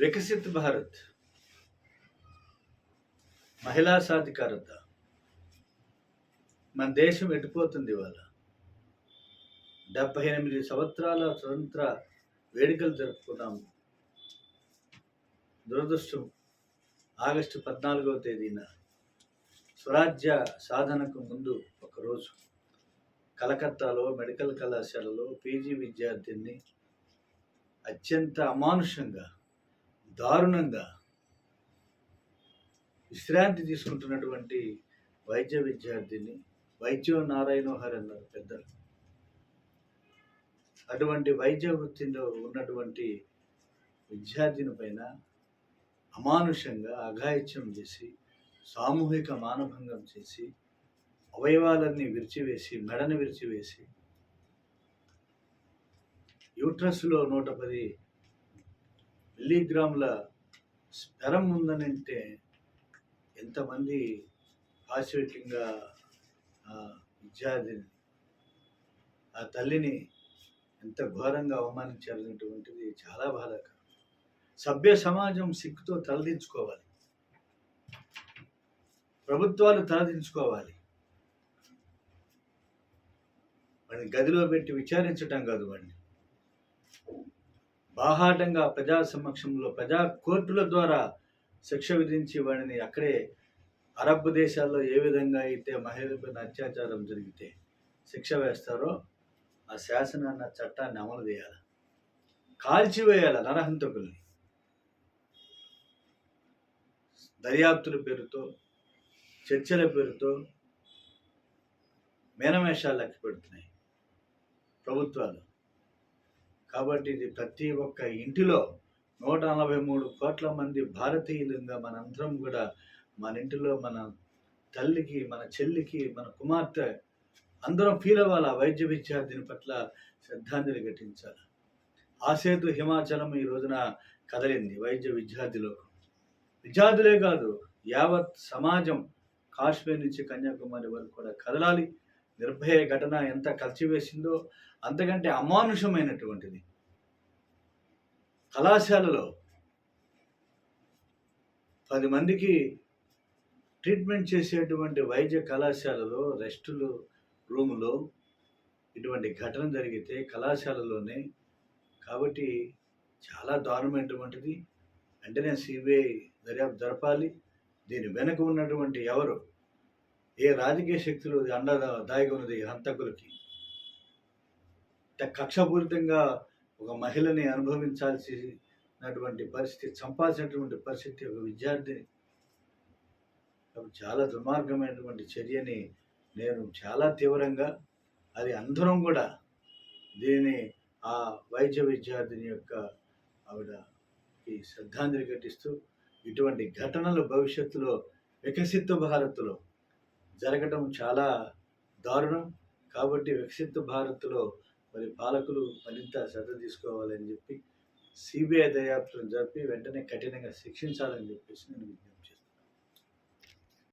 వికసిత్ భారత్. మహిళా సాధికారత. మన దేశం ఎటుపోతుంది ఇవాళ? డెబ్బై ఎనిమిది సంవత్సరాల స్వతంత్ర వేడుకలు జరుపుకున్నాము దురదృష్టం ఆగస్టు పద్నాలుగవ తేదీన స్వరాజ్య సాధనకు ముందు ఒకరోజు కలకత్తాలో మెడికల్ కళాశాలలో పీజీ విద్యార్థిని అత్యంత అమానుషంగా దారుణంగా విశ్రాంతి తీసుకుంటున్నటువంటి వైద్య విద్యార్థిని వైద్య నారాయణోహర్ అన్నారు పెద్దలు. అటువంటి వైద్య వృత్తిలో ఉన్నటువంటి విద్యార్థిని పైన అమానుషంగా అఘాయిత్యం చేసి సామూహిక మానభంగం చేసి అవయవాలన్నీ విరిచివేసి మెడను విరిచివేసి యూట్రస్లో నూట పది మిల్లీగ్రాముల స్పెరం అంటే ఎంతమంది పాశ్వికంగా విద్యార్థిని ఆ తల్లిని ఎంత ఘోరంగా అవమానించాలనేటువంటిది చాలా బాధాకరం. సభ్య సమాజం సిక్కుతో తలదించుకోవాలి. ప్రభుత్వాలు తలదించుకోవాలి. వాడిని గదిలో పెట్టి విచారించటం కాదు వాడిని. బాహాటంగా ప్రజా సమక్షంలో ప్రజా కోర్టుల ద్వారా శిక్ష విధించి వాడిని అక్కడే అరబ్ దేశాల్లో ఏ విధంగా అయితే మహిళలపైన అత్యాచారం జరిగితే శిక్ష వేస్తారో ఆ శాసనాన్ని చట్టాన్ని అమలు చేయాలి. కాల్చివేయాలి నరహంతకుల్ని. దర్యాప్తుల పేరుతో చర్చల పేరుతో మేనమేషాలు లెక్క పెడుతున్నాయి ప్రభుత్వాలు. కాబట్టి ఇది ప్రతి ఒక్క ఇంటిలో నూట నలభై మూడు కోట్ల మంది భారతీయులుగా మనందరం కూడా మన ఇంటిలో మన తల్లికి మన చెల్లికి మన కుమార్తె అందరం ఫీల్ అవ్వాలి. ఆ వైద్య విద్యార్థిని పట్ల శ్రద్ధాంజలి ఘటించాలి. ఆసేతు హిమాచలం ఈ రోజున కదలింది వైద్య విద్యార్థిలో. విద్యార్థులే కాదు యావత్ సమాజం కాశ్మీర్ నుంచి కన్యాకుమారి వరకు కూడా కదలాలి. నిర్భయ ఘటన ఎంత కలిసివేసిందో అంతకంటే అమానుషమైనటువంటిది. కళాశాలలో పది మందికి ట్రీట్మెంట్ చేసేటువంటి వైద్య కళాశాలలో రెస్టులు రూములో ఇటువంటి ఘటన జరిగితే కళాశాలలోనే కాబట్టి చాలా దారుణమైనటువంటిది. వెంటనే సిబిఐ దర్యాప్తు జరపాలి. దీని వెనుక ఉన్నటువంటి ఎవరు ఏ రాజకీయ శక్తులు అండ దాయిగా ఉన్నది? హంతకులకి. కక్షపూరితంగా ఒక మహిళని అనుభవించాల్సినటువంటి పరిస్థితి చంపాల్సినటువంటి పరిస్థితి ఒక విద్యార్థిని. చాలా దుర్మార్గమైనటువంటి చర్యని నేను చాలా తీవ్రంగా అది అందరం కూడా దీనిని ఆ వైద్య విద్యార్థిని యొక్క ఆవిడకి శ్రద్ధాంజలి ఘటిస్తూ ఇటువంటి ఘటనలు భవిష్యత్తులో వికసిత భారత్లో జరగడం చాలా దారుణం. కాబట్టి వికసిత భారత్లో మరి పాలకులు మరింత శ్రద్ధ తీసుకోవాలని చెప్పి సిబిఐ దర్యాప్తును జరిపి వెంటనే కఠినంగా శిక్షించాలని చెప్పేసి నేను